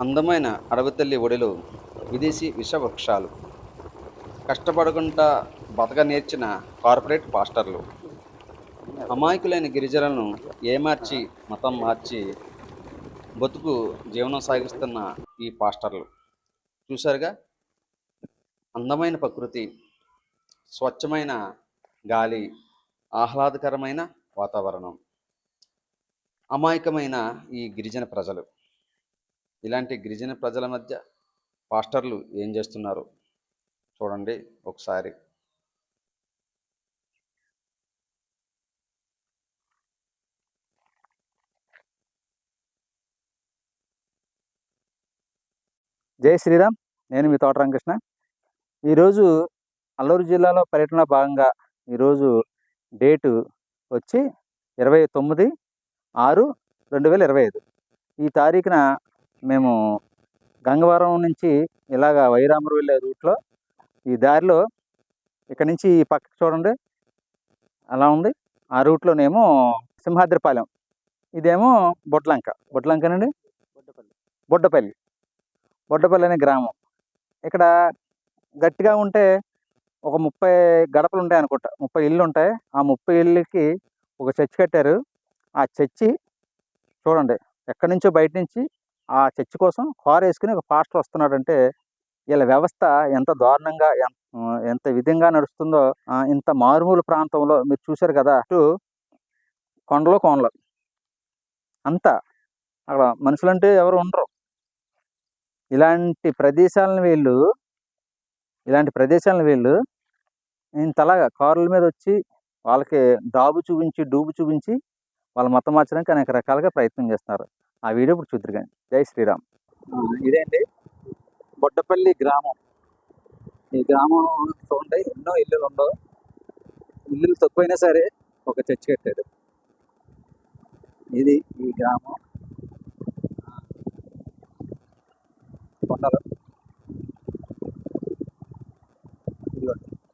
అందమైన అడవితల్లి ఒడిలో విదేశీ విషవృక్షాలు. కష్టపడకుండా బతక నేర్చిన కార్పొరేట్ పాస్టర్లు. అమాయకులైన గిరిజనులను ఏమార్చి మతం మార్చి బతుకు జీవనం సాగిస్తున్న ఈ పాస్టర్లు. చూశారుగా? అందమైన ప్రకృతి స్వచ్ఛమైన గాలి ఆహ్లాదకరమైన వాతావరణం. అమాయకమైన ఈ గిరిజన ప్రజలు. ఇలాంటి గిరిజన ప్రజల మధ్య పాస్టర్లు ఏం చేస్తున్నారు? చూడండి ఒకసారి. జై శ్రీరామ్. నేను మీ తోట రామకృష్ణ. ఈరోజు అల్లూరు జిల్లాలో పర్యటన భాగంగా ఈరోజు డేటు వచ్చి ఇరవై తొమ్మిది ఆరు రెండు వేల ఇరవై ఐదు. ఈ తారీఖున మేము గంగవరం నుంచి ఇలాగ వైరామరు వెళ్ళే రూట్లో ఈ దారిలో ఇక్కడ నుంచి ఈ పక్కకు చూడండి. అలా ఉంది. ఆ రూట్లోనేమో సింహాద్రిపాలెం. ఇదేమో బొడ్లంక. బొడ్లంకనండి? బొడ్డపల్లి. బొడ్డపల్లి. అనే గ్రామం. ఇక్కడ గట్టిగా ఉంటే ఒక ముప్పై గడపలు ఉంటాయి అనుకుంటా. ముప్పై ఇళ్ళు ఉంటాయి. ఆ ముప్పై ఇళ్ళకి ఒక చర్చి కట్టారు. ఆ చర్చి చూడండి. ఎక్కడి నుంచో బయట నుంచి ఆ చర్చి కోసం కారు వేసుకుని ఒక పాస్టర్ వస్తున్నాడంటే వీళ్ళ వ్యవస్థ ఎంత దారుణంగా ఎంత విధంగా నడుస్తుందో ఇంత మారుమూల ప్రాంతంలో మీరు చూశారు కదా అటు కొండలు కోనలు. అంతా అక్కడ మనుషులంటే ఎవరు ఉండరు. ఇలాంటి ప్రదేశాలను వీళ్ళు ఇలాంటి ప్రదేశాలను వీళ్ళు ఇంతలాగా కార్ల మీద వచ్చి వాళ్ళకి డాబు చూపించి డూబు చూపించి వాళ్ళ మతం మార్చడానికి అనేక రకాలుగా ప్రయత్నం చేస్తున్నారు. ఆ వీడియో ఇప్పుడు చూద్దరు కానీ. జై శ్రీరామ్. ఇదేంటి? బొడ్డపల్లి గ్రామం. ఈ గ్రామం చూడండి ఎన్నో ఇల్లులు ఉండవు. ఇల్లులు తక్కువైనా సరే ఒక చర్చి కట్టాడు ఇది ఈ గ్రామం. కొండలు.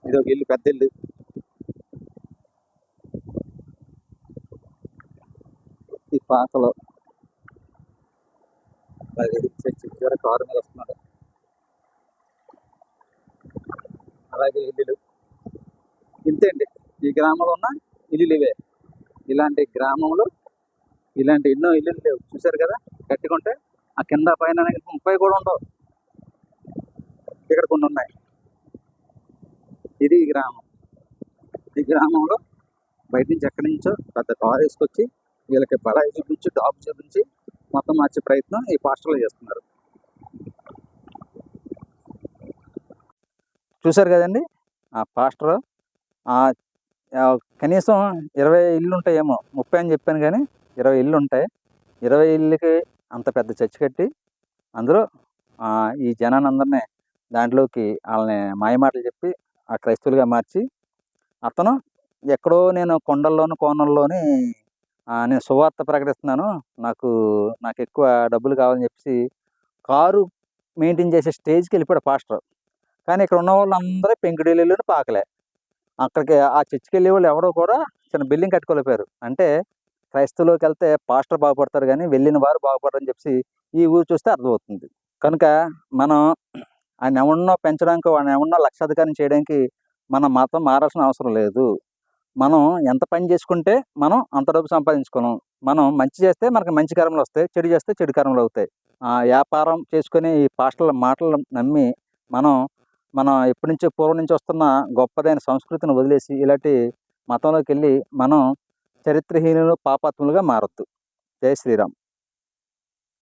ఇది ఒక ఇల్లు పెద్ద ఇల్లు. ఈ పాకలో అలాగే చర్చి చివర కారు మీద వస్తున్నాడు అలాగే ఇల్లులు. ఇంతే అండి. ఈ గ్రామంలో ఉన్న ఇల్లులు ఇవే. ఇలాంటి గ్రామంలో ఇలాంటి ఎన్నో ఇల్లులు లేవు. చూశారు కదా? కట్టుకుంటే ఆ కింద పైన ముప్పై కూడా ఉండవు. ఇక్కడ కొన్ని ఉన్నాయి. ఇది ఈ గ్రామం. ఈ గ్రామంలో బయట నుంచి ఎక్కడి నుంచో పెద్ద కారు వేసుకొచ్చి వీళ్ళకి బడాయి చూపించి డాబు చూపించి మొత్తం మార్చే ప్రయత్నం ఈ పాస్టర్లు చేస్తున్నారు. చూశారు కదండి? ఆ పాస్టర్ కనీసం ఇరవై ఇల్లు ఉంటాయేమో ముప్పై అని చెప్పాను కానీ ఇరవై ఇల్లు ఉంటాయి. ఇరవై ఇల్లుకి అంత పెద్ద చర్చి కట్టి అందులో ఈ జనాన్ని దాంట్లోకి వాళ్ళని మాయమాటలు చెప్పి ఆ క్రైస్తవులుగా మార్చి అతను ఎక్కడో నేను కొండల్లోను కోనల్లోని నేను సువార్త ప్రకటిస్తున్నాను. నాకు నాకు ఎక్కువ డబ్బులు కావాలని చెప్పి కారు మెయింటైన్ చేసే స్టేజ్కి వెళ్ళిపోయాడు పాస్టర్. కానీ ఇక్కడ ఉన్న వాళ్ళు అందరూ పాకలే. అక్కడికి ఆ చర్చికి వెళ్ళే వాళ్ళు ఎవరో కూడా చిన్న బిల్డింగ్ కట్టుకోలేకపోయారు. అంటే క్రైస్తవులోకి వెళ్తే పాస్టర్ బాగుపడతారు కానీ వెళ్ళిన వారు బాగుపడరని చెప్పి ఈ ఊరు చూస్తే అర్థమవుతుంది. కనుక మనం ఆయన ఎవరినో పెంచడానికి వాడిని ఎవరినో లక్షాధికారం చేయడానికి మన మతం మారాల్సిన అవసరం లేదు. మనం ఎంత పని చేసుకుంటే మనం అంత డబ్బు సంపాదించుకోలేం మనం మంచి చేస్తే మనకు మంచి కర్మలు వస్తాయి చెడు చేస్తే చెడు కర్మలు అవుతాయి. ఆ వ్యాపారం చేసుకుని ఈ పాటల మాటలు నమ్మి మనం మనం ఎప్పటి నుంచో పూర్వం నుంచి వస్తున్న గొప్పదైన సంస్కృతిని వదిలేసి ఇలాంటి మతంలోకి వెళ్ళి మనం చరిత్రహీనులు పాపాత్ములుగా మారద్దు. జై శ్రీరామ్.